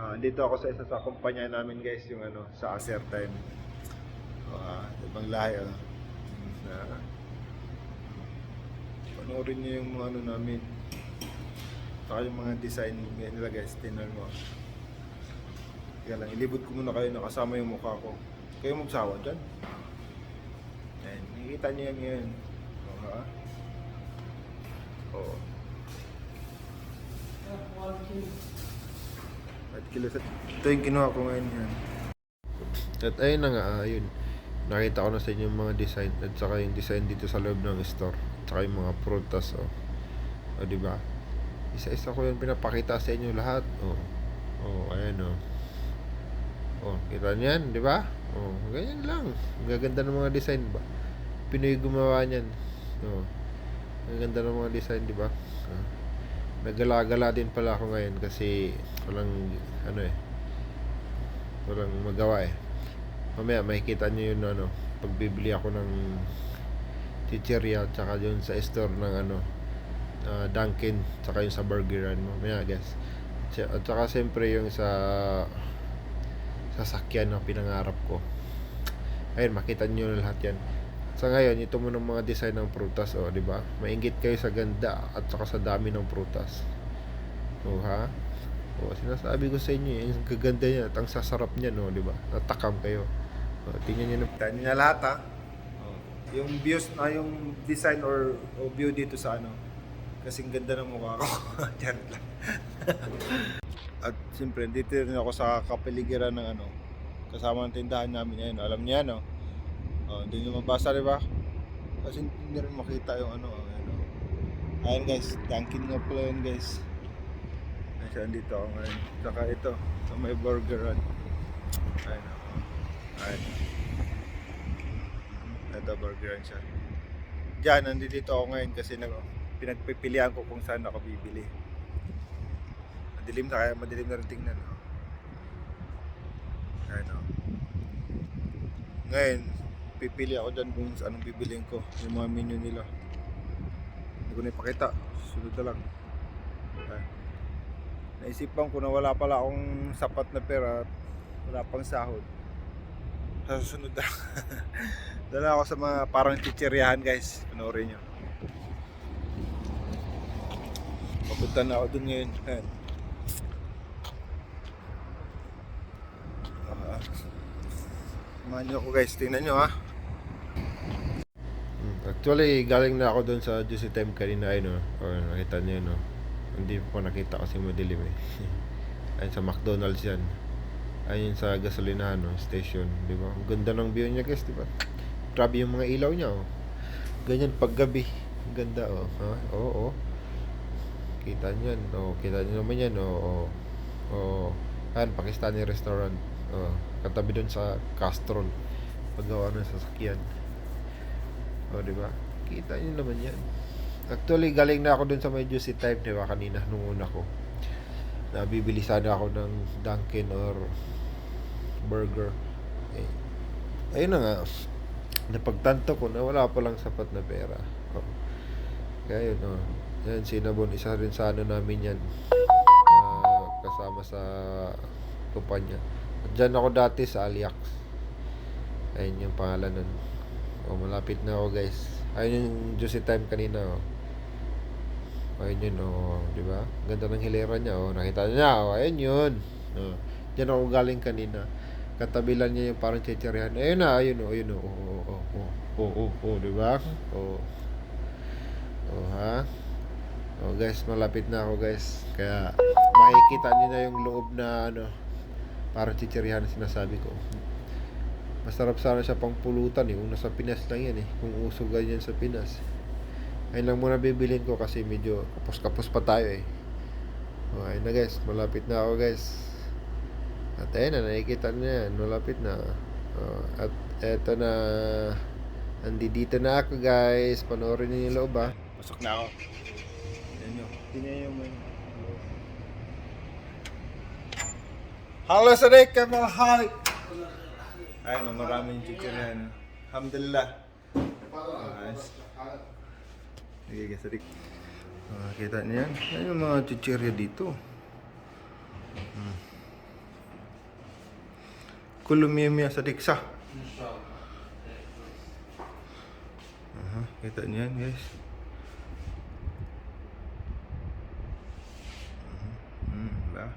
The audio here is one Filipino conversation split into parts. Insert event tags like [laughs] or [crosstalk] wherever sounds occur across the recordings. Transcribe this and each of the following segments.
Ah, dito ako sa isa sa kumpanya namin guys, yung ano, sa Acer Time. Ah, ibang lahi ah. Na, panoorin niyo yung mga ano namin. Saka yung mga design nila guys, tinan mo. Kaya lang, ilibot ko muna kayo nakasama yung mukha ko. Kayo magsawa dyan. Ayan, nakikita niyo yan. Oo, ha? Oo. At kilo sa... Ito yung kinuha ko ngayon yan. At ayun na nga, ah, ayun. Nakita ko na sa inyo yung mga design at saka yung design dito sa loob ng store. At saka yung mga prutas, oh. O, di ba? Isa-isa ko yung pinapakita sa inyo lahat. Oh. Oh, ayan, oh. Oh, kita niyan, di ba? Oh, ganyan lang. Ang gaganda ng mga design ba? Pinoy gumawa niyan. Oh. Ang ganda ng mga design, di ba? Ah. Nagala-gala din pala ako ngayon kasi walang ano eh. Walang magawa eh. Mamaya makikita niyo yun ano, pagbibili ako ng chicheria at saka yun sa store ng ano ah, Dunkin tsaka yung sa burgeran mamaya guys. At saka siyempre yung sa sasakyan na pinangarap ko. Ayun, makita niyo na lahat yan. Sa ngayon, ito mo ng mga design ng prutas, oh, di ba? Maingit kayo sa ganda at saka sa dami ng prutas. Oh, ha? Oh, sinasabi ko sa inyo, eh, yung gaganda niya at ang sasarap niya, no, di ba? Natakam kayo. Oh, tingnan niyo na. Tingnan niyo na lahat, ha? Oh, yung views, na yung design or, o view dito sa ano. Kasing ganda ng mukha ko. [laughs] Diyan lang. [laughs] At siyempre, dito rin ako sa kapaligiran ng ano, kasama ng tindahan namin ngayon. Alam niya, no? Oh, hindi nyo mabasa, di ba? Kasi hindi rin makita yung ano, oh, ano. Ayun guys, Dunkin nga pala yun guys. Nasaan dito ako ngayon. Saka ito, sa may burger run. Ayun, oh. Ayun. Ito, burger run siya. Diyan, nandito ako ngayon kasi nag, pinagpipilian ko kung saan ako bibili. Madilim na kaya madilim na rin tingnan. Oh. Ayun oh. Ngayon, pipili ako dyan kung anong bibiliin ko. Yung mga menu nila. Hindi ko na ipakita. Sunod na lang. Ayun. Naisipan ko na wala pala akong sapat na pera at wala pang sahod. Sa susunod na. [laughs] Dala ako sa mga parang chichiryahan guys. Panoorin nyo. Papunta na ako dun ngayon. Ayan. Ah. Samahan nyo ako guys, tingnan nyo ha. Actually, galing na ako doon sa Juicy Time kanina ay no. Or nakita nyo no. Hindi ko nakita kasi madilim eh. [laughs] Ayun sa McDonald's yan. Ayun sa gasolinahan no, station, di ba? Ang ganda ng view niya guys, di ba? Grabe yung mga ilaw niya oh. Ganyan paggabi. Ang ganda oh. Ha? Oo, oh, Kita niyo yan. Oh, kita niyo naman yan oh. Oh. oh. Ayan, Pakistani restaurant. Oh, katabi doon sa Castrol. Paggawa ng sasakyan. Oh, di ba? Kita niyo naman yan. Actually, galing na ako doon sa may juicy type, di ba? Kanina, nung una ko. Nabibili sana ako ng Dunkin or burger. Eh, ayun na nga. Napagtanto ko na wala pa lang sapat na pera. Oh. Kaya yun, oh. Yan, Cinnabon. Isa rin sa ano namin yan. Ah, kasama sa kumpanya. At dyan ako dati sa Aliax. Ayun yung pangalan nun. Oh, malapit na ako guys. Ayun yung juicy time kanina. Oh. Ayun yun, oh, di ba? Ganda ng hilera niya, oh. Nakita niya, oh, ayun yun. Oh. Diyan ako galing kanina. Katabi lang niya yung parang chichiryahan. Ayun na, ayun, oh, ayun, oh, oh, oh, oh, oh, oh, oh, di ba? Oh. Oh, ha? Oh, guys, malapit na ako, guys. Kaya, makikita niyo na yung loob na, ano, parang chichiryahan na sinasabi ko. Masarap sana siya pang pulutan, eh. Kung nasa Pinas lang yan, eh. Kung uso ganyan sa Pinas. Ayun lang muna bibilin ko kasi medyo kapos-kapos pa tayo eh. Oh, ayun na guys, malapit na ako guys. At ayun na, nakikita niyo yan, malapit na. Oh, at eto na, nandito na ako guys. Panoorin niyo yung loob ha. Pasok na ako. Ayan nyo. Tingnan yung may... Halo sa Rick, kamahal! Ay, mga ramen yung chicharon. Alhamdulillah. Nice. Okay, guys, adik. Uh, kita ni yan. Ay, yung mga chicharon dito. Hmm. Kulumiya-miya sa diksa. Uh-huh. Kita ni yan, guys. Hmm, ba?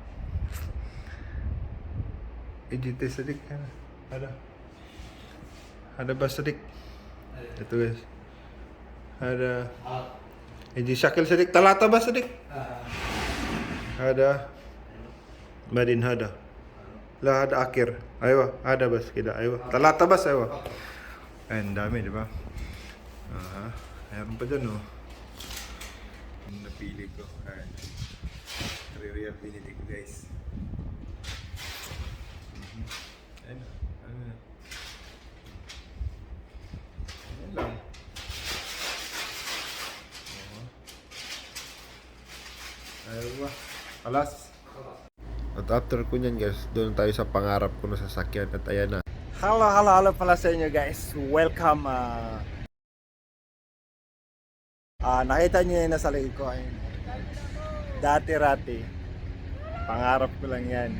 Ejite sa diksa. Hmm. Ada bas sedikit. Itu guys. Ada. Edit syakil sedikit. Talata bas sedikit. Ada. Badin hada. La ada akhir. Aywa, ada bas kita. Aywa. Talata bas aywa. Ayun, dami, di ba? Aha. Meron pa dyan, oh. Yung napili ko. Ayan. Re-real guys. Mhm. Ayun. Na. Ayun lang. Ayun? Alas. At after ko niyan guys, doon tayo sa pangarap ko na sasakyan at ayan na. Halo, halo, halo pala sa inyo guys. Welcome. ah ah, nakita niyo yung nasa likod ko. Ayun. Dati-rati. Pangarap ko lang yan.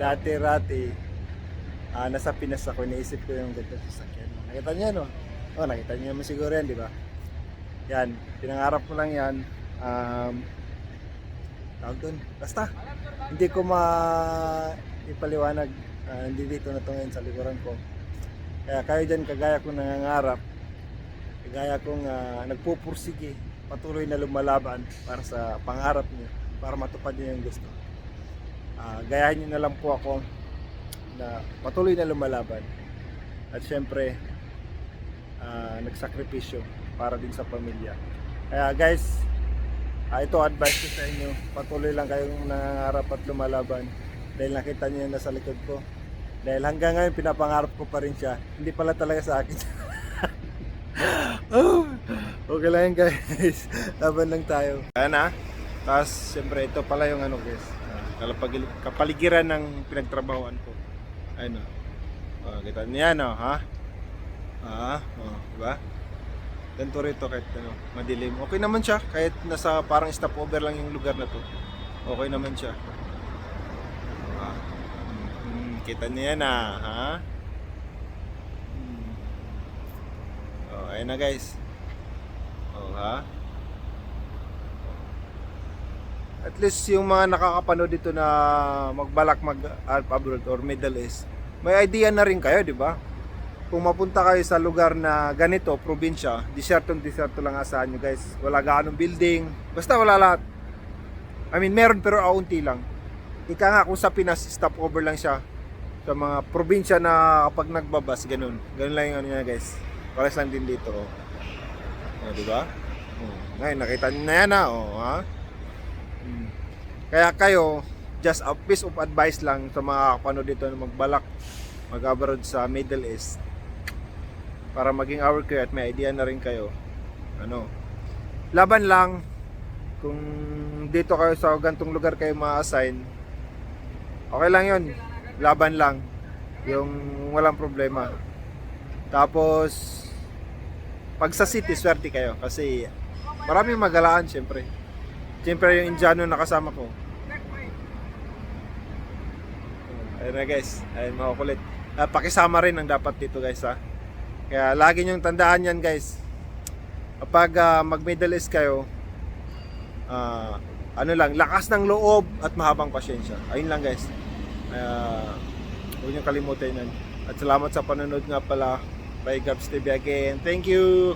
Dati-rati. Ah nasa Pinas ako. Iniisip ko yung ganito sasakyan. Nakita niyo no? Oh, nakita niyo naman siguro yan, di ba? Yan. Pinangarap ko lang yan. Um, tawag doon. Basta. Hindi ko ma ipaliwanag. Ah, hindi dito na to sa likuran ko. Kaya kayo dyan, kagaya kong nangangarap, kagaya kong ah, nagpupursige, patuloy na lumalaban para sa pangarap niyo, para matupad niyo yung gusto. Ah, gayahin niyo na lang po ako na patuloy na lumalaban. At syempre, ah, nagsakripisyo para din sa pamilya. Kaya guys, ah, ito advice ko sa inyo, patuloy lang kayong nangangarap at lumalaban dahil nakita niyo yung nasa likod ko. Dahil hanggang ngayon pinapangarap ko pa rin siya. Hindi pala talaga sa akin. [laughs] okay lang guys. [laughs] Laban lang tayo. Ayan na. Tapos siyempre ito pala yung ano guys. ah, kapaligiran ng pinagtrabahoan ko. Ayun o. Oh, kita niya no, ha? Ah, oh, diba? Ganito rito kahit ano, madilim. Okay naman siya kahit nasa parang stopover lang yung lugar na to. Okay naman siya. Ah. Mm, kita niya na, ha? Mm. Oh, ayun na guys. Oh, ha? At least yung mga nakakapanood dito na magbalak mag abroad or Middle East, may idea na rin kayo, di ba? Kung mapunta kayo sa lugar na ganito, probinsya, disyertong disyerto lang asahan nyo guys. Wala gaanong building, basta wala lahat. I mean, meron pero aunti lang. Ika nga kung sa Pinas, stopover lang siya sa mga probinsya na kapag nagbabas, ganun. Ganun lang yung ano niya guys. Pares lang din dito. Oh. Oh, di ba? Oh. Ngayon, nakita niyo na yan ha. Oh, ha? Kaya kayo, just a piece of advice lang sa mga kapano dito na magbalak mag-abroad sa Middle East. Para maging our kayo at may idea na rin kayo. Ano? Laban lang. Kung dito kayo sa gantong lugar kayo ma-assign okay lang yon laban lang. Yung walang problema. Tapos pag sa city swerte kayo. Kasi maraming magalaan syempre syempre yung Indiano na kasama ko. Ayun na guys. Ayun mga kulit Ah, pakisama rin ang dapat dito guys ha? Kaya lagi nyong tandaan yan guys. Kapag ah, mag middle east kayo ah, ano lang lakas ng loob at mahabang pasyensya ayun lang guys. Uh, huwag niyong kalimutan yan. At salamat sa panonood nga pala. By Gabs TV again. Thank you